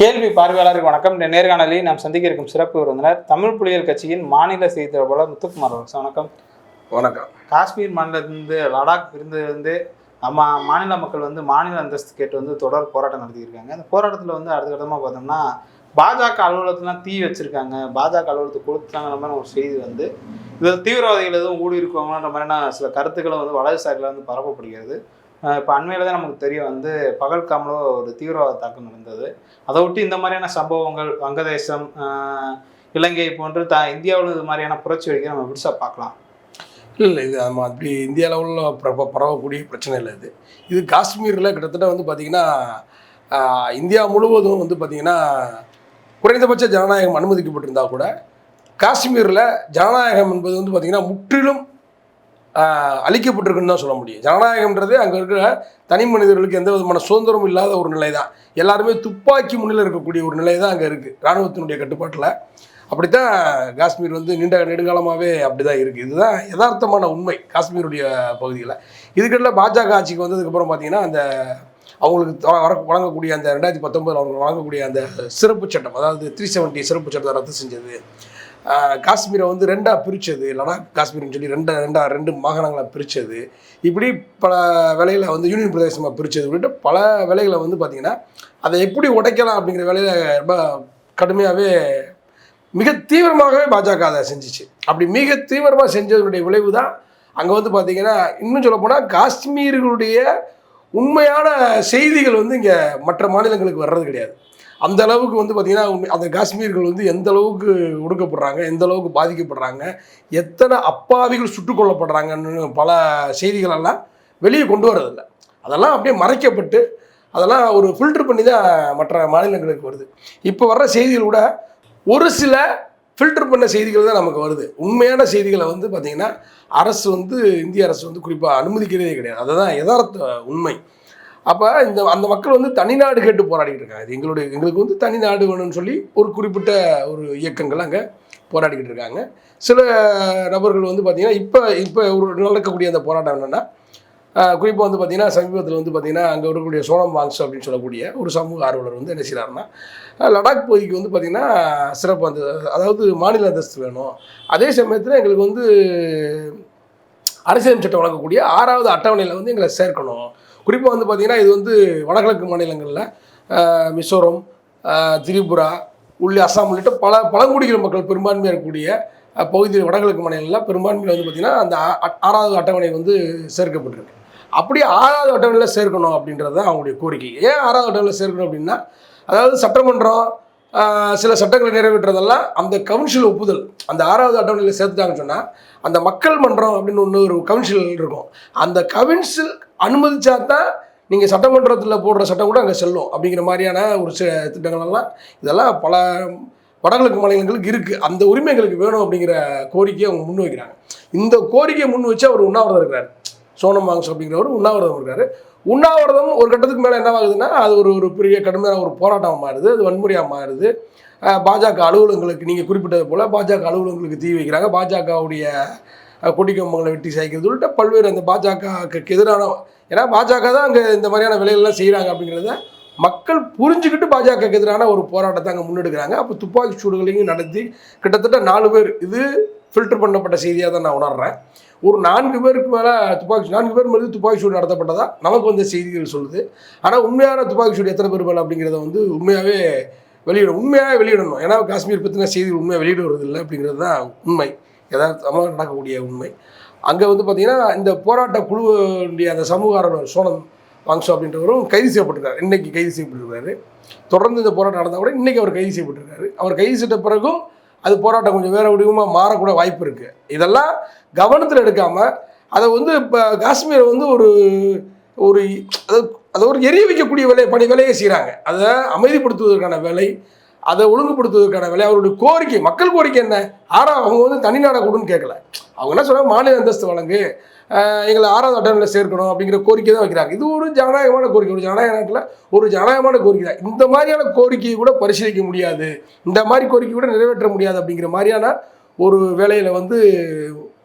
கேள்வி பார்வையாளருக்கு வணக்கம். இந்த நேர்காணலில் நாம் சந்திக்க இருக்கும் சிறப்பு விருந்தினர் தமிழ் புலிகள் கட்சியின் மாநில செய்தி தொடர்பாளர் முத்துக்குமார் வணக்கம். வணக்கம். காஷ்மீர் மாநிலத்திலிருந்து லடாக் இருந்து நம்ம மாநில மக்கள் வந்து மாநில அந்தஸ்து கேட்டு வந்து தொடர் போராட்டம் நடத்தியிருக்காங்க. அந்த போராட்டத்தில் வந்து அடுத்த கட்டமாக பார்த்தோம்னா பாஜக அலுவலகத்துலாம் தீ வச்சிருக்காங்க. பாஜக அலுவலகத்துக்கு கொடுத்தாங்கிற மாதிரி ஒரு செய்தி வந்து இதில் தீவிரவாதிகள் எதுவும் ஊடி இருக்குவாங்கன்ற மாதிரியான சில கருத்துக்களும் வந்து வலதுசாரியில் வந்து பரப்பப்படுகிறது. இப்போ அண்மையில் தான் நமக்கு தெரியும் வந்து பகல்காமில் ஒரு தீவிரவாத தாக்கம் நடந்தது அதை ஒட்டி இந்த மாதிரியான சம்பவங்கள் வங்கதேசம் இலங்கை போன்று த இந்தியாவில் இது மாதிரியான புரட்சி வரைக்கும் நம்ம விடுசா பார்க்கலாம். இல்லை இது நம்ம அப்படி இந்திய அளவில் பரவ பரவக்கூடிய பிரச்சனை இல்லை இது. இது காஷ்மீரில் கிட்டத்தட்ட வந்து பார்த்திங்கன்னா இந்தியா முழுவதும் வந்து பார்த்திங்கன்னா குறைந்தபட்ச ஜனநாயகம் அனுமதிக்கப்பட்டிருந்தா கூட காஷ்மீரில் ஜனநாயகம் என்பது வந்து பார்த்திங்கன்னா முற்றிலும் அழிக்கப்பட்டிருக்குன்னு தான் சொல்ல முடியும். ஜனநாயகம்ன்றது அங்கே இருக்கிற தனி மனிதர்களுக்கு எந்த விதமான சுதந்திரமும் இல்லாத ஒரு நிலை தான் எல்லாருமே துப்பாக்கி முன்னில் இருக்கக்கூடிய ஒரு நிலை தான் அங்கே இருக்குது இராணுவத்தினுடைய கட்டுப்பாட்டில். அப்படித்தான் காஷ்மீர் வந்து நீண்ட நெடுங்காலமாகவே அப்படி தான் இருக்குது இதுதான் யதார்த்தமான உண்மை காஷ்மீருடைய பகுதியில். இதுக்கெல்லாம் பாஜக ஆட்சிக்கு வந்ததுக்கப்புறம் பார்த்தீங்கன்னா அந்த அவங்களுக்கு வர வழங்கக்கூடிய அந்த ரெண்டாயிரத்தி பத்தொம்பதில் அவங்களுக்கு வழங்கக்கூடிய அந்த சிறப்பு சட்டம் அதாவது த்ரீ செவன்ட்டி சிறப்பு சட்டத்தை ரத்து செஞ்சது. காஷ்மீரை வந்து ரெண்டாக பிரித்தது லடாக் காஷ்மீர்னு சொல்லி ரெண்டாக ரெண்டா ரெண்டு மாகாணங்களாக பிரித்தது இப்படி பல வேலைகளை வந்து யூனியன் பிரதேசமாக பிரித்தது உள்ளிட்ட பல வேலைகளை வந்து பார்த்திங்கன்னா அதை எப்படி உடைக்கலாம் அப்படிங்கிற வேலையை ரொம்ப கடுமையாகவே மிக தீவிரமாகவே பாஜக அதை செஞ்சுச்சு. அப்படி மிக தீவிரமாக செஞ்சதனுடைய விளைவு தான் அங்கே வந்து பார்த்தீங்கன்னா இன்னும் சொல்ல போனால் காஷ்மீர்களுடைய உண்மையான செய்திகள் வந்து இங்கே மற்ற மாநிலங்களுக்கு வர்றது கிடையாது. அந்த அளவுக்கு வந்து பார்த்திங்கன்னா உண்மை- அந்த காஷ்மீர்கள் வந்து எந்த அளவுக்கு ஒடுக்கப்படுறாங்க எந்த அளவுக்கு பாதிக்கப்படுறாங்க எத்தனை அப்பாவிகள் சுட்டுக் கொல்லப்படுறாங்கன்னு பல செய்திகளெல்லாம் வெளியே கொண்டு வரதில்லை. அதெல்லாம் அப்படியே மறைக்கப்பட்டு அதெல்லாம் ஒரு ஃபில்டர் பண்ணி தான் மற்ற மாநிலங்களுக்கு வருது. இப்போ வர்ற செய்திகள் கூட ஒரு சில ஃபில்டர் பண்ண செய்திகள் தான் நமக்கு வருது. உண்மையான செய்திகளை வந்து பார்த்திங்கன்னா அரசு வந்து இந்திய அரசு வந்து குறிப்பாக அனுமதிக்கிறதே கிடையாது. அதுதான் யதார்த்த உண்மை. அப்போ இந்த அந்த மக்கள் வந்து தனிநாடு கேட்டு போராடிக்கிட்டு இருக்காங்க. அது எங்களுடைய எங்களுக்கு வந்து தனிநாடு வேணும்னு சொல்லி ஒரு குறிப்பிட்ட ஒரு இயக்கங்கள் அங்கே போராடிக்கிட்டு இருக்காங்க. சில நபர்கள் வந்து பார்த்திங்கன்னா இப்போ இப்போ ஒரு நடக்கக்கூடிய அந்த போராட்டம் என்னென்னா குறிப்பாக வந்து பார்த்திங்கன்னா சமீபத்தில் வந்து பார்த்திங்கன்னா அங்கே இருக்கக்கூடிய சோனம் வாங்ஸ் அப்படின்னு சொல்லக்கூடிய ஒரு சமூக ஆர்வலர் வந்து என்ன செய்கிறாருன்னா லடாக் பகுதிக்கு வந்து பார்த்திங்கன்னா சிறப்பு அந்த அதாவது மாநில அந்தஸ்து வேணும். அதே சமயத்தில் எங்களுக்கு வந்து அரசியல் சட்டம் வழங்கக்கூடிய ஆறாவது அட்டவணையில் வந்து எங்களை சேர்க்கணும். குறிப்பாக வந்து பார்த்திங்கன்னா இது வந்து வடகிழக்கு மாநிலங்களில் மிசோரம் திரிபுரா உள்ளே அஸ்ஸாம் உள்ளிட்ட பல பழங்குடியின மக்கள் பெரும்பான்மையாக இருக்கக்கூடிய பகுதியில் வடகிழக்கு மாநிலங்களில் பெரும்பான்மையில் வந்து பார்த்திங்கன்னா அந்த ஆறாவது அட்டவணை வந்து சேர்க்கப்பட்டிருக்கு. அப்படி ஆறாவது அட்டவணையில் சேர்க்கணும் அப்படின்றது தான் அவங்களுடைய கோரிக்கை. ஏன் ஆறாவது அட்டவணையில் சேர்க்கணும் அப்படின்னா அதாவது சட்டமன்றம் சில சட்டங்களை நிறைவேற்றுறதெல்லாம் அந்த கவுன்சில் ஒப்புதல் அந்த ஆறாவது அட்டவணையில் சேர்த்துட்டாங்கன்னு சொன்னால் அந்த மக்கள் மன்றம் அப்படின்னு ஒன்று ஒரு கவுன்சில் இருக்கும். அந்த கவுன்சில் அனுமதிச்சா தான் நீங்கள் சட்டமன்றத்தில் போடுற சட்டம் கூட அங்கே செல்லும் அப்படிங்கிற மாதிரியான ஒரு சில திட்டங்கள்லாம் இதெல்லாம் பல வடகிழக்கு மாநிலங்களுக்கு இருக்குது அந்த உரிமை எங்களுக்கு வேணும் அப்படிங்கிற கோரிக்கையை அவங்க முன் வைக்கிறாங்க. இந்த கோரிக்கையை முன் வச்சு அவர் உண்ணாவிரதம் இருக்கிறார். சோனம் மாங்ஸ் அப்படிங்கிறவர் உண்ணாவிரதம் இருக்காரு. உண்ணாவிரதம் ஒரு கட்டத்துக்கு மேலே என்ன ஆகுதுன்னா அது ஒரு ஒரு பெரிய கடுமையான ஒரு போராட்டமாக மாறுது. அது வன்முறையாக மாறுது. பாஜக அலுவலகங்களுக்கு நீங்கள் குறிப்பிட்டது போல் பாஜக அலுவலகங்களுக்கு தீ வைக்கிறாங்க. பாஜகவுடைய கொடிக்கம்பங்களை வெட்டி சாய்க்கிறது உள்ளிட்ட பல்வேறு அந்த பாஜகவுக்கு எதிரான ஏன்னா பாஜக தான் அங்கே இந்த மாதிரியான விலைகள்லாம் செய்கிறாங்க அப்படிங்கிறத மக்கள் புரிஞ்சுக்கிட்டு பாஜகவுக்கு எதிரான ஒரு போராட்டத்தை அங்கே முன்னெடுக்கிறாங்க. அப்போ துப்பாக்கி சூடுகளையும் நடத்தி கிட்டத்தட்ட நாலு பேர் இது ஃபில்டர் பண்ணப்பட்ட செய்தியாக தான் நான் உணர்றேன். ஒரு நான்கு பேருக்கு மேலே துப்பாக்கி நான்கு பேர் மீது துப்பாக்கி சூடு நடத்தப்பட்டதா நமக்கு வந்த செய்திகள் சொல்லுது. ஆனால் உண்மையான துப்பாக்கி சூடு எத்தனை பேர் மேலே அப்படிங்கிறத வந்து உண்மையாகவே வெளியிடும் உண்மையாக வெளியிடணும். ஏன்னா காஷ்மீர் பற்றின செய்திகள் உண்மையாக வெளியிட வருதில்லை அப்படிங்கிறது தான் உண்மை. யதார்த்தமாக நடக்கக்கூடிய உண்மை. அங்கே வந்து பார்த்திங்கன்னா இந்த போராட்ட குழுவுடைய அந்த சமூக ஆர்வலர் சோனம் வாங்ஸோ அப்படின்றவரும் கைது செய்யப்பட்டிருக்காரு. இன்றைக்கி கைது செய்யப்பட்டிருக்காரு. தொடர்ந்து இந்த போராட்டம் நடந்தால் கூட இன்றைக்கி அவர் கைது செய்யப்பட்டிருக்காரு. அவர் கைது செய்த பிறகும் அது போராட்டம் கொஞ்சம் வேற வடிவமாக மாறக்கூட வாய்ப்பு இருக்குது இதெல்லாம் கவனத்தில் எடுக்காமல் அதை வந்து இப்போ காஷ்மீரை வந்து ஒரு ஒரு அதை அதை ஒரு எரிய வைக்கக்கூடிய வேலை பணி வேலையை செய்கிறாங்க அதை அமைதிப்படுத்துவதற்கான வேலை அதை ஒழுங்குபடுத்துவதற்கான வேலை அவருடைய கோரிக்கை மக்கள் கோரிக்கை என்ன? ஆனால் அவங்க வந்து தனிநாட கொடுன்னு கேட்கல. அவங்க என்ன சொல்றாங்க மாநில அந்தஸ்து வழங்கு. எங்களை ஆறாவது அட்டவணையில் சேர்க்கணும் அப்படிங்கிற கோரிக்கை தான் வைக்கிறாங்க. இது ஒரு ஜனநாயகமான கோரிக்கை. ஒரு ஜனநாயக நாட்டில் ஒரு ஜனநாயகமான கோரிக்கை தான். இந்த மாதிரியான கோரிக்கையை கூட பரிசீலிக்க முடியாது. இந்த மாதிரி கோரிக்கை கூட நிறைவேற்ற முடியாது அப்படிங்கிற மாதிரியான ஒரு வேலையில் வந்து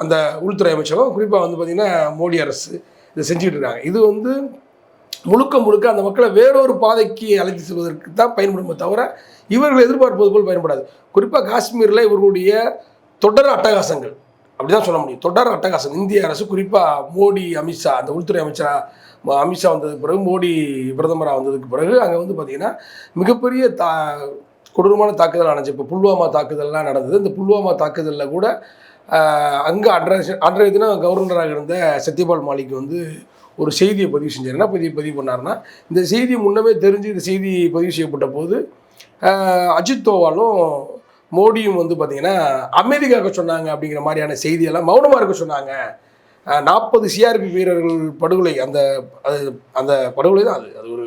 அந்த உள்துறை அமைச்சகம் குறிப்பாக வந்து பார்த்திங்கன்னா மோடி அரசு இதை செஞ்சுக்கிட்டு இருக்காங்க. இது வந்து முழுக்க முழுக்க அந்த மக்களை வேறொரு பாதைக்கு அழைத்து செல்வதற்கு தான் பயன்படுமே தவிர இவர்கள் எதிர்பார்ப்பது போல் பயன்படாது. குறிப்பாக காஷ்மீரில் இவர்களுடைய தொடர் அட்டகாசங்கள். அப்படிதான் சொல்ல முடியும். தொடர் அட்டகாசம். இந்திய அரசு குறிப்பாக மோடி அமித்ஷா அந்த உள்துறை அமைச்சராக ம- அமித்ஷா வந்ததுக்கு பிறகு மோடி பிரதமராக வந்ததுக்கு பிறகு அங்கே வந்து பார்த்திங்கன்னா மிகப்பெரிய தா கொடூரமான தாக்குதல் நடந்துச்சு இப்போ புல்வாமா தாக்குதல்லாம் நடந்தது. இந்த புல்வாமா தாக்குதலில் கூட அங்கே அன்றைய அன்றைய தினம் கவர்னராக இருந்த சத்யபால் மாலிக் வந்து ஒரு செய்தியை பதிவு செஞ்சார். என்ன பதிவு பதிவு பண்ணாருன்னா இந்த செய்தி முன்னமே தெரிஞ்சு இந்த செய்தி பதிவு செய்யப்பட்ட போது அஜித் தோவாலும் மோடியும் வந்து பார்த்திங்கன்னா அமைதி சொன்னாங்க அப்படிங்கிற மாதிரியான செய்தியெல்லாம் மௌனமாக இருக்க சொன்னாங்க. நாற்பது சிஆர்பி வீரர்கள் படுகொலை அந்த அது அந்த படுகொலை தான் அது. அது ஒரு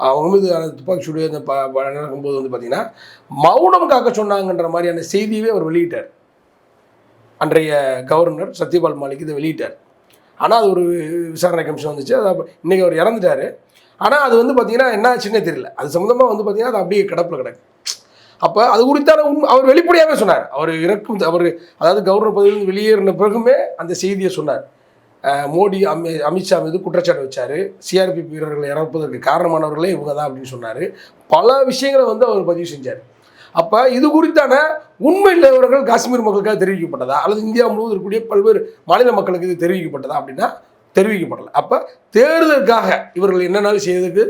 அவங்க மீது அந்த துப்பாக்கி சூடு அந்த ப நடக்கும்போது வந்து பார்த்திங்கன்னா மௌனம் காக்க சொன்னாங்கன்ற மாதிரியான செய்தியவே அவர் வெளியிட்டார். அன்றைய கவர்னர் சத்யபால் மாலிக் இதை வெளியிட்டார். ஆனால் அது ஒரு விசாரணை கமிஷன் வந்துச்சு. அதை இன்றைக்கி அவர் இறந்துட்டாரு. ஆனால் அது வந்து பார்த்தீங்கன்னா என்ன ஆச்சுன்னே தெரியல. அது சம்மந்தமாக வந்து பார்த்தீங்கன்னா அது அப்படியே கிடப்பில் கிடக்கு. அப்போ அது குறித்தான உண்மை அவர் வெளிப்படையாகவே சொன்னார். அவர் இறக்கும் அவர் அதாவது கவர்னர் பதவியிலிருந்து வெளியேறின பிறகுமே அந்த செய்தியை சொன்னார். மோடி அமி அமித்ஷா மீது குற்றச்சாட்டு வச்சார். சிஆர்பி வீரர்களை இறப்பதற்கு காரணமானவர்களே இவங்க தான் அப்படின்னு சொன்னார். பல விஷயங்களை வந்து அவர் பதிவு செஞ்சார். அப்போ இது குறித்தான உண்மை நிலவரங்கள் காஷ்மீர் மக்களுக்காக தெரிவிக்கப்பட்டதா? அல்லது இந்தியா முழுவதும் இருக்கக்கூடிய பல்வேறு மாநில மக்களுக்கு இது தெரிவிக்கப்பட்டதா அப்படின்னா தெரிவிக்கப்படலை. அப்போ தேர்தலுக்காக இவர்கள் என்னென்னாலும் செய்யறதுக்கு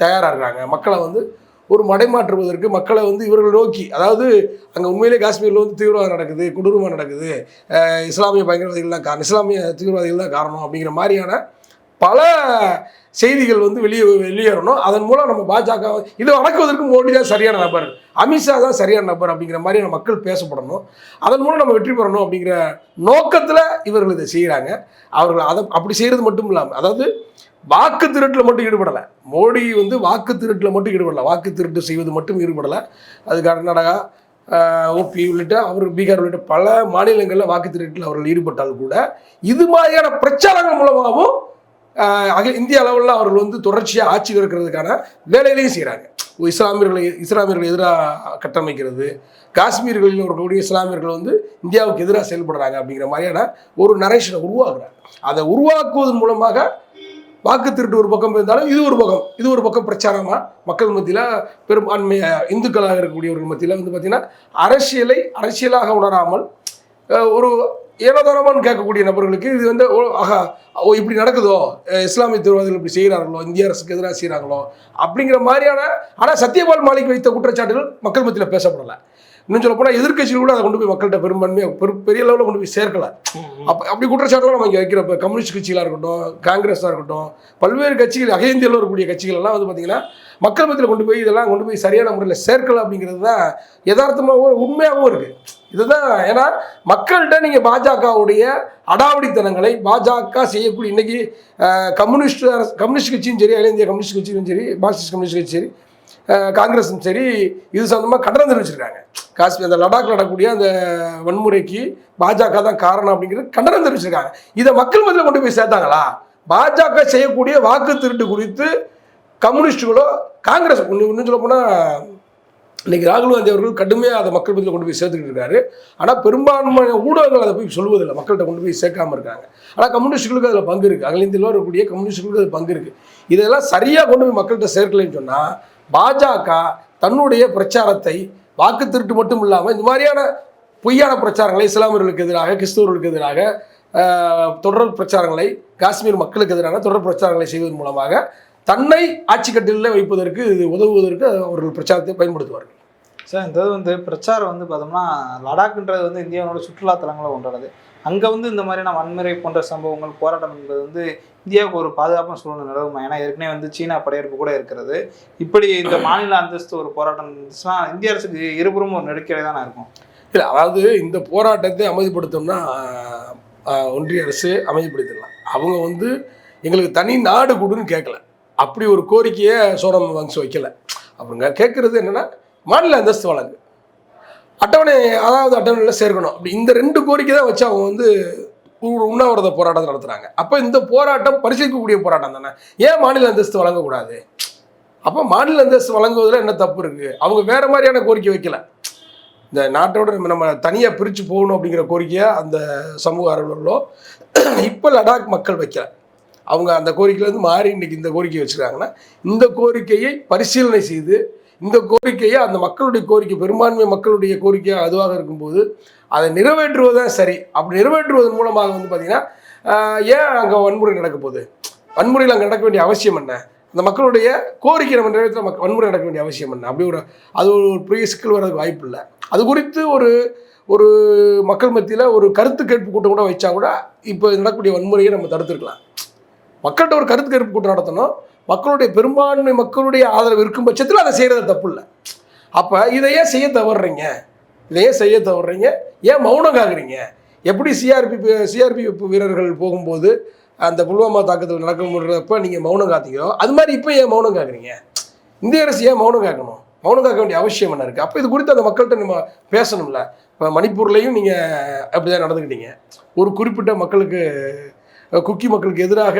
தயாராக இருக்காங்க? மக்களை வந்து ஒரு மடைமாற்றுவதற்கு மக்களை வந்து இவர்கள் நோக்கி அதாவது அங்கே உண்மையிலே காஷ்மீரில் வந்து தீவிரவாதம் நடக்குது கொடூரமாக நடக்குது இஸ்லாமிய பயங்கரவாதிகள் தான் காரணம் இஸ்லாமிய தீவிரவாதிகள் தான் காரணம் அப்படிங்கிற மாதிரியான பல செய்திகள் வந்து வெளியே வெளியேறணும். அதன் மூலம் நம்ம பாஜக இது அடக்குவதற்கு மோடி தான் சரியான நபர். அமித்ஷா தான் சரியான நபர் அப்படிங்கிற மாதிரியான மக்கள் பேசப்படணும். அதன் மூலம் நம்ம வெற்றி பெறணும் அப்படிங்கிற நோக்கத்தில் இவர்கள் இதை செய்கிறாங்க அவர்கள் அதை அப்படி செய்கிறது மட்டும் இல்லாமல் அதாவது வாக்கு திருட்டில் மட்டும் ஈடுபடலை. மோடி வந்து வாக்கு திருட்டில் மட்டும் ஈடுபடலை. வாக்கு திருட்டு செய்வது மட்டும் ஈடுபடலை. அது கர்நாடகா ஓபி உள்ளிட்ட அவர் பீகார் உள்ளிட்ட பல மாநிலங்களில் வாக்கு திருட்டில் அவர்கள் ஈடுபட்டால் கூட இது மாதிரியான பிரச்சாரங்கள் மூலமாகவும் அகில இந்திய அளவில் அவர்கள் வந்து தொடர்ச்சியாக ஆட்சி இருக்கிறதுக்கான வேலைகளையும் செய்கிறாங்க இஸ்லாமியர்களை இஸ்லாமியர்கள் எதிராக கட்டமைக்கிறது. காஷ்மீர்களில் இருக்கக்கூடிய இஸ்லாமியர்கள் வந்து இந்தியாவுக்கு எதிராக செயல்படுறாங்க அப்படிங்கிற மாதிரியான ஒரு நரேஷனை உருவாக்குறாங்க. அதை உருவாக்குவதன் மூலமாக வாக்கு திருட்டு ஒரு பக்கம் இருந்தாலும் இது ஒரு பக்கம் இது ஒரு பக்கம் பிரச்சாரமாக மக்கள் மத்தியில் பெரும்பான்மை இந்துக்களாக இருக்கக்கூடியவர்கள் மத்தியில் வந்து பார்த்திங்கன்னா அரசியலை அரசியலாக உணராமல் ஒரு ஏனோ ஏனோதானமான்னு கேட்கக்கூடிய நபர்களுக்கு இது வந்து ஓ ஆஹா ஓ இப்படி நடக்குதோ? இஸ்லாமிய தீவிரவாதிகள் இப்படி செய்கிறாங்களோ இந்திய அரசுக்கு எதிராக செய்கிறாங்களோ அப்படிங்கிற மாதிரியான ஆனால் சத்யபால் மாலிக் வைத்த குற்றச்சாட்டுகள் மக்கள் மத்தியில் பேசப்படலை. இன்னும் சொல்ல போனால் எதிர்க்கட்சிகள் கூட அதை கொண்டு போய் மக்கள்கிட்ட பெரும்பான்மையாக பெரு பெரிய லெவலில் கொண்டு போய் சேர்க்கல. அப்போ அப்படி குற்றச்சாட்டுலாம் நம்ம இங்கே வைக்கிறப்ப கம்யூனிஸ்ட் கட்சிகளாக இருக்கட்டும் காங்கிரஸாக இருக்கட்டும் பல்வேறு கட்சிகள் அகில இந்தியாவில் இருக்கக்கூடிய கட்சிகள் எல்லாம் வந்து பார்த்திங்கன்னா மக்கள் மத்தியில் கொண்டு போய் இதெல்லாம் கொண்டு போய் சரியான முறையில் சேர்க்கல அப்படிங்கிறது தான் யதார்த்தமாகவும் உண்மையாகவும் இருக்குது இதுதான் ஏன்னா மக்கள்கிட்ட நீங்கள் பாஜகவுடைய அடாவடித்தனங்களை பாஜக செய்யக்கூடிய இன்னைக்கு கம்யூனிஸ்ட் கம்யூனிஸ்ட் கட்சியும் சரி அகில இந்திய கம்யூனிஸ்ட் கட்சியும் சரி மார்க்சிஸ்ட் கம்யூனிஸ்ட் கட்சி சரி காங்கிரஸும் சரி இது சம்மந்தமாக கண்டனம் தெரிவிச்சிருக்காங்க. காஷ்மீர் அந்த லடாக்ல நடக்கக்கூடிய அந்த வன்முறைக்கு பாஜக தான் காரணம் அப்படிங்கிறது கண்டனம் தெரிவிச்சிருக்காங்க. இதை மக்கள் மத்தியில் கொண்டு போய் சேர்த்தாங்களா? பாஜக செய்யக்கூடிய வாக்கு திருட்டு குறித்து கம்யூனிஸ்டுகளோ காங்கிரஸ் இன்னும் இன்னும் சொல்ல போனால் இன்னைக்கு ராகுல் காந்தி அவர்கள் கடுமையாக அதை மக்கள் மத்தியில் கொண்டு போய் சேர்த்துக்கிட்டு இருக்காரு. ஆனால் பெரும்பான்மையான ஊடகங்கள் அதை போய் சொல்வதில்லை. மக்கள்கிட்ட கொண்டு போய் சேர்க்காம இருக்காங்க. ஆனால் கம்யூனிஸ்டுகளுக்கு அதில் பங்கு இருக்குது அகில இந்தியாவில் இருக்கக்கூடிய கம்யூனிஸ்டுகளுக்கு அது பங்கு இருக்குது இதெல்லாம் சரியாக கொண்டு போய் மக்கள்கிட்ட சேர்க்கலைன்னு சொன்னால் பாஜக தன்னுடைய பிரச்சாரத்தை வாக்கு திருட்டு மட்டும் இல்லாமல் இந்த மாதிரியான பொய்யான பிரச்சாரங்களை இஸ்லாமியர்களுக்கு எதிராக கிறிஸ்தவர்களுக்கு எதிராக தொடர் பிரச்சாரங்களை காஷ்மீர் மக்களுக்கு எதிரான தொடர் பிரச்சாரங்களை செய்வதன் மூலமாக தன்னை ஆட்சி கட்டிலில் வைப்பதற்கு இது உதவுவதற்கு அவர்கள் பிரச்சாரத்தை பயன்படுத்துவார்கள். சார் இந்த இது வந்து பிரச்சாரம் வந்து பார்த்தோம்னா லடாக்ன்றது வந்து இந்தியாவோட சுற்றுலா தலங்களை ஒன்றானது அங்கே வந்து இந்த மாதிரியான வன்முறை போன்ற சம்பவங்கள் போராட்டம் என்பது வந்து இந்தியாவுக்கு ஒரு பாதுகாப்பான சூழ்நிலை நிலவுமா? ஏன்னா ஏற்கனவே வந்து சீனா படையெடுப்பு கூட இருக்கிறது. இப்படி இந்த மாநில அந்தஸ்து ஒரு போராட்டம் இருந்துச்சுன்னா இந்திய அரசுக்கு இருபுறமும் ஒரு நெருக்கடி தானே இருக்கும்? இல்லை அதாவது இந்த போராட்டத்தை அமைதிப்படுத்தோம்னா ஒன்றிய அரசு அமைதிப்படுத்திடலாம். அவங்க வந்து எங்களுக்கு தனி நாடு கொடுன்னு கேட்கல. அப்படி ஒரு கோரிக்கையை சோரம் வங்ஸ் வைக்கல. அவங்க கேட்குறது என்னென்னா மாநில அந்தஸ்து வழங்கு. அட்டவணை அதாவது அட்டவணையில் சேர்க்கணும். அப்படி இந்த ரெண்டு கோரிக்கை தான் வச்சு அவங்க வந்து உண்ணாவிரத போராட்டம் நடத்துகிறாங்க அப்போ இந்த போராட்டம் பரிசீலிக்கக்கூடிய போராட்டம் தானே? ஏன் மாநில அந்தஸ்து வழங்கக்கூடாது? அப்போ மாநில அந்தஸ்து வழங்குவதில் என்ன தப்பு இருக்குது அவங்க வேறு மாதிரியான கோரிக்கை வைக்கல. இந்த நாட்டோட நம்ம நம்ம தனியாக பிரித்து போகணும் அப்படிங்கிற கோரிக்கையை அந்த சமூக ஆர்வலர்களோ இப்போ லடாக் மக்கள் வைக்கல. அவங்க அந்த கோரிக்கையிலேருந்து மாறி இன்றைக்கி இந்த கோரிக்கை வச்சுருக்காங்கன்னா இந்த கோரிக்கையை பரிசீலனை செய்து இந்த கோரிக்கையை அந்த மக்களுடைய கோரிக்கை பெரும்பான்மை மக்களுடைய கோரிக்கையாக அதுவாக இருக்கும்போது அதை நிறைவேற்றுவதுதான் சரி. அப்படி நிறைவேற்றுவதன் மூலமாக வந்து பார்த்தீங்கன்னா ஏன் அங்கே வன்முறை நடக்க போகுது? வன்முறையில் அங்கே நடக்க வேண்டிய அவசியம் என்ன? அந்த மக்களுடைய கோரிக்கை நம்ம நிறைவேற்ற மக்க வன்முறை நடக்க வேண்டிய அவசியம் என்ன? அப்படி ஒரு அது ஒரு பெரிய சிக்கல் வர்றதுக்கு வாய்ப்பு இல்லை. அது குறித்து ஒரு ஒரு மக்கள் மத்தியில் ஒரு கருத்து கேட்பு கூட்டம் கூட வச்சா கூட இப்போ நடக்கக்கூடிய வன்முறையை நம்ம தடுத்துருக்கலாம். மக்கள்கிட்ட ஒரு கருத்து கேட்பு கூட்டம் நடத்தணும். மக்களுடைய பெரும்பான்மை மக்களுடைய ஆதரவு இருக்கும் பட்சத்தில் அதை செய்கிறது தப்பு இல்லை. அப்போ இதை ஏன் செய்ய தவறுறீங்க இதை ஏன் செய்ய தவறுறீங்க ஏன் மௌனம் காக்குறீங்க? எப்படி சிஆர்பி சிஆர்பி வீரர்கள் போகும்போது அந்த புல்வாமா தாக்குதல் நடக்க முடியறப்ப நீங்கள் மௌனம் காத்தீங்களோ அது மாதிரி இப்போ ஏன் மௌனம் காக்குறீங்க? இந்திய அரசு ஏன் மௌனம் காக்கணும்? மௌனம் காக்க வேண்டிய அவசியம் என்ன இருக்குது அப்போ இது குறித்து அந்த மக்கள்கிட்ட நம்ம பேசணும்ல. இப்போ மணிப்பூர்லேயும் நீங்கள் அப்படி தான் நடந்துக்கிட்டீங்க. ஒரு குறிப்பிட்ட மக்களுக்கு குக்கி மக்களுக்கு எதிராக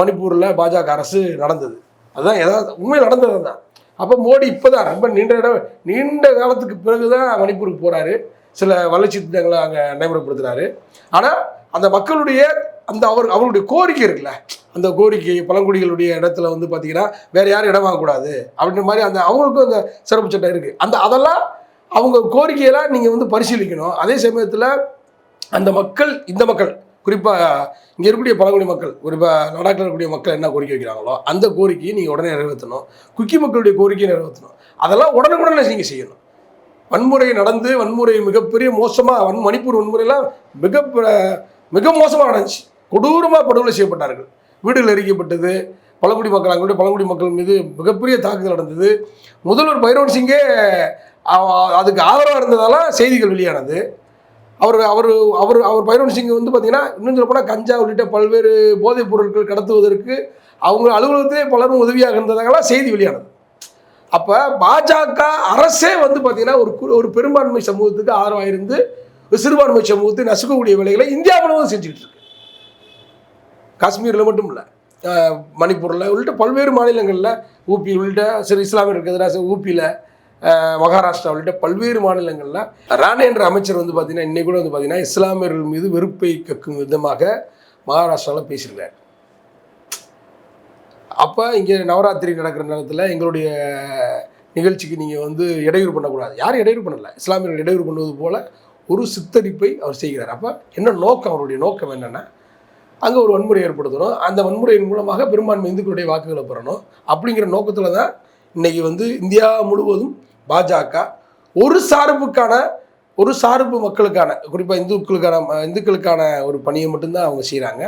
மணிப்பூரில் பாஜக அரசு நடந்தது. அதுதான் ஏதாவது உண்மையில் நடந்தது தான். அப்போ மோடி இப்போ தான் ரொம்ப நீண்ட இடம் நீண்ட காலத்துக்கு பிறகு தான் மணிப்பூருக்கு போகிறாரு சில வளர்ச்சி திட்டங்களை அங்கே நடைமுறைப்படுத்துகிறாரு ஆனால் அந்த மக்களுடைய அந்த அவர் அவருடைய கோரிக்கை இருக்குல்ல அந்த கோரிக்கை பழங்குடிகளுடைய இடத்துல வந்து பார்த்தீங்கன்னா வேறு யாரும் இடம் வாங்கக்கூடாது அப்படின்ற மாதிரி அந்த அவங்களுக்கும் அந்த சிறப்பு சட்டம் இருக்குது அந்த அதெல்லாம் அவங்க கோரிக்கையெல்லாம் நீங்கள் வந்து பரிசீலிக்கணும். அதே சமயத்தில் அந்த மக்கள் இந்த மக்கள் குறிப்பாக இங்கே இருக்கக்கூடிய பழங்குடி மக்கள் குறிப்பாக லடாக்கில் இருக்கக்கூடிய மக்கள் என்ன கோரிக்கை வைக்கிறாங்களோ அந்த கோரிக்கையை நீங்கள் உடனே நிறைவேற்றணும். குக்கி மக்களுடைய கோரிக்கையை நிறைவேற்றணும். அதெல்லாம் உடனுக்குடனே நீங்கள் செய்யணும். வன்முறை நடந்து வன்முறை மிகப்பெரிய மோசமாக வன் மணிப்பூர் வன்முறையெல்லாம் மிக மிக மோசமாக நடந்துச்சு. கொடூரமாக படுகொலை செய்யப்பட்டார்கள். வீடுகள் எரிக்கப்பட்டது. பழங்குடி மக்கள் அங்களுடைய பழங்குடி மக்கள் மீது மிகப்பெரிய தாக்குதல் நடந்தது. முதல்வர் பைரோன் சிங்கே அதுக்கு ஆதரவாக இருந்ததால செய்திகள் வெளியானது. அவர் அவர் அவர் அவர் பைரவன் சிங் வந்து பார்த்தீங்கன்னா இன்னும் சொல்லப்போனால் கஞ்சா உள்ளிட்ட பல்வேறு போதைப் பொருட்கள் கடத்துவதற்கு அவங்க அலுவலகத்திலே பலரும் உதவியாக இருந்ததாகலாம் செய்தி வெளியானது. அப்போ பாஜக அரசே வந்து பார்த்தீங்கன்னா ஒரு கு- ஒரு பெரும்பான்மை சமூகத்துக்கு ஆதரவாக இருந்து சிறுபான்மை சமூகத்தை நசுக்கக்கூடிய வேலைகளை இந்தியா முழுவதும் செஞ்சுக்கிட்டு இருக்கு. காஷ்மீரில் மட்டும் இல்லை மணிப்பூரில் உள்ளிட்ட பல்வேறு மாநிலங்களில் ஊபி உள்ளிட்ட சரி இஸ்லாமியர்களுக்கு எதிராக ஊபியில் மகாராஷ்டிரா உள்ளிட்ட பல்வேறு மாநிலங்களில் ராணே என்ற அமைச்சர் வந்து பார்த்தீங்கன்னா இன்றைக்கூட கூட வந்து பார்த்தீங்கன்னா இஸ்லாமியர்கள் மீது வெறுப்பை கக்கும் விதமாக மகாராஷ்டிராவில் பேசியிருக்கார். அப்போ இங்கே நவராத்திரி நடக்கிற நேரத்தில் எங்களுடைய நிகழ்ச்சிக்கு நீங்கள் வந்து இடையூறு பண்ணக்கூடாது. யாரும் இடையூறு பண்ணலை. இஸ்லாமியர்கள் இடையூறு பண்ணுவது போல் ஒரு சித்தரிப்பை அவர் செய்கிறார். அப்போ என்ன நோக்கம்? அவருடைய நோக்கம் என்னென்னா அங்கே ஒரு வன்முறை ஏற்படுத்தணும். அந்த வன்முறையின் மூலமாக பெரும்பான்மை இந்துக்களுடைய வாக்குகளை பெறணும். அப்படிங்கிற நோக்கத்தில் தான் இன்றைக்கி வந்து இந்தியா முழுவதும் பாஜக ஒரு சார்புக்கான ஒரு சார்பு மக்களுக்கான குறிப்பாக இந்துக்களுக்கான இந்துக்களுக்கான ஒரு பணியை மட்டும்தான் அவங்க செய்கிறாங்க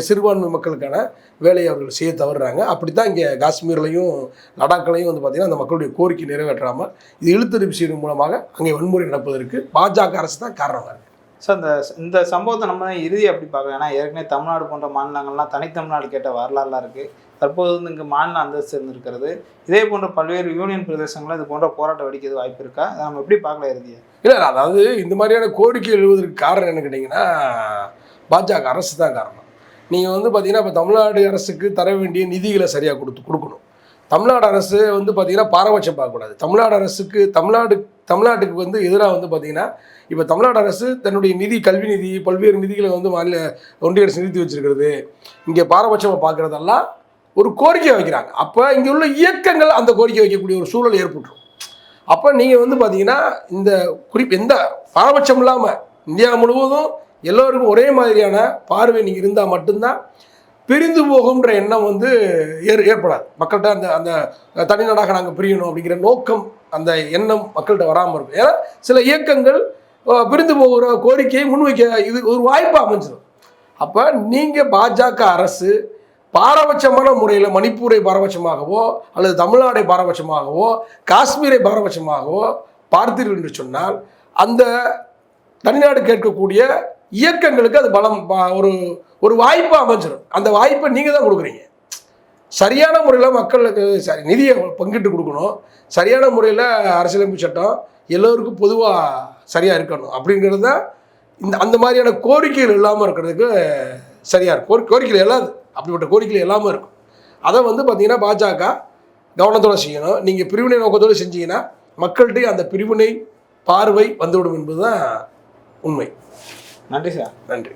சிறுபான்மை மக்களுக்கான வேலையை அவர்கள் செய்ய தவறுறாங்க. அப்படி தான் இங்கே காஷ்மீர்லையும் லடாக்லையும் வந்து பார்த்திங்கன்னா அந்த மக்களுடைய கோரிக்கை நிறைவேற்றாமல் இது இழுத்தறிவு செய்வதன் மூலமாக அங்கே வன்முறை நடப்பதற்கு பாஜக அரசு தான் காரணமாக இருக்குது ஸோ அந்த இந்த சம்பவத்தை நம்ம இறுதி அப்படி பார்க்கலாம் ஏன்னா ஏற்கனவே தமிழ்நாடு போன்ற மாநிலங்கள்லாம் தனித்தமிழ்நாடு கேட்ட வரலாறுலாம் இருக்குது தற்போது வந்து இங்கே மாநில அந்தஸ்து இருந்திருக்கிறது. இதே போன்ற பல்வேறு யூனியன் பிரதேசங்களில் இது போன்ற போராட்டம் வெடிக்கிறது வாய்ப்பு இருக்கா? அதை நம்ம எப்படி பார்க்கலாம் இறுதியை? இல்லை அதாவது இந்த மாதிரியான கோரிக்கை எழுவதற்கு காரணம் என்ன கேட்டிங்கன்னா பாஜக அரசு தான் காரணம். நீங்கள் வந்து பார்த்தீங்கன்னா இப்போ தமிழ்நாடு அரசுக்கு தர வேண்டிய நிதிகளை சரியாக கொடுத்து கொடுக்கணும். தமிழ்நாடு அரசு வந்து பார்த்தீங்கன்னா பாரபட்சம் பார்க்கக்கூடாது. தமிழ்நாடு அரசுக்கு தமிழ்நாடு தமிழ்நாட்டுக்கு வந்து எதிராக வந்து பார்த்தீங்கன்னா இப்போ தமிழ்நாடு அரசு தன்னுடைய நிதி கல்வி நிதி பல்வேறு நிதிகளை வந்து மாநில ஒன்றிய அரசு நிறுத்தி வச்சிருக்கிறது. இங்கே பாரபட்சமாக பார்க்குறதெல்லாம் ஒரு கோரிக்கை வைக்கிறாங்க. அப்போ இங்கே உள்ள இயக்கங்கள் அந்த கோரிக்கை வைக்கக்கூடிய ஒரு சூழல் ஏற்பட்டுரும். அப்போ நீங்கள் வந்து பார்த்தீங்கன்னா இந்த குறிப்பு எந்த பாரபட்சம் இல்லாமல் இந்தியா முழுவதும் எல்லோருக்கும் ஒரே மாதிரியான பார்வை நீங்கள் இருந்தால் மட்டும்தான் பிரிந்து போகும்ன்ற எண்ணம் வந்து ஏற் ஏற்படாது. மக்கள்கிட்ட அந்த அந்த தனிநாடாக நாங்கள் பிரியணும் அப்படிங்கிற நோக்கம் அந்த எண்ணம் மக்கள்கிட்ட வராமல் இருக்கும். ஏன்னா சில இயக்கங்கள் பிரிந்து போகிற கோரிக்கையை முன்வைக்க இது ஒரு வாய்ப்பு அமைஞ்சிடும் அப்போ நீங்கள் பாஜக அரசு பாரபட்சமான முறையில் மணிப்பூரை பாரபட்சமாகவோ அல்லது தமிழ்நாடை பாரபட்சமாகவோ காஷ்மீரை பாரபட்சமாகவோ பார்த்தீர்கள் என்று சொன்னால் அந்த தனிநாடு கேட்கக்கூடிய இயக்கங்களுக்கு அது பலம் ஒரு ஒரு வாய்ப்பு அமைஞ்சிடும் அந்த வாய்ப்பை நீங்கள் தான் கொடுக்குறீங்க. சரியான முறையில் மக்களுக்கு சரி நிதியை பங்கிட்டு கொடுக்கணும். சரியான முறையில் அரசியலமைப்பு சட்டம் எல்லோருக்கும் பொதுவாக சரியாக இருக்கணும். அப்படிங்கிறது தான் இந்த அந்த மாதிரியான கோரிக்கைகள் இல்லாமல் இருக்கிறதுக்கு சரியாக இருக்கும். கோரி கோரிக்கைகள் இல்லாது. அப்படிப்பட்ட கோரிக்கைகள் இல்லாமல் இருக்கும். அதை வந்து பார்த்தீங்கன்னா பாஜக கவனத்தோடு செய்யணும். நீங்கள் பிரிவினை நோக்கத்தோடு செஞ்சீங்கன்னா மக்கள்கிட்ட அந்த பிரிவினை பார்வை வந்துவிடும் என்பது தான் உண்மை. நன்றி சார். நன்றி.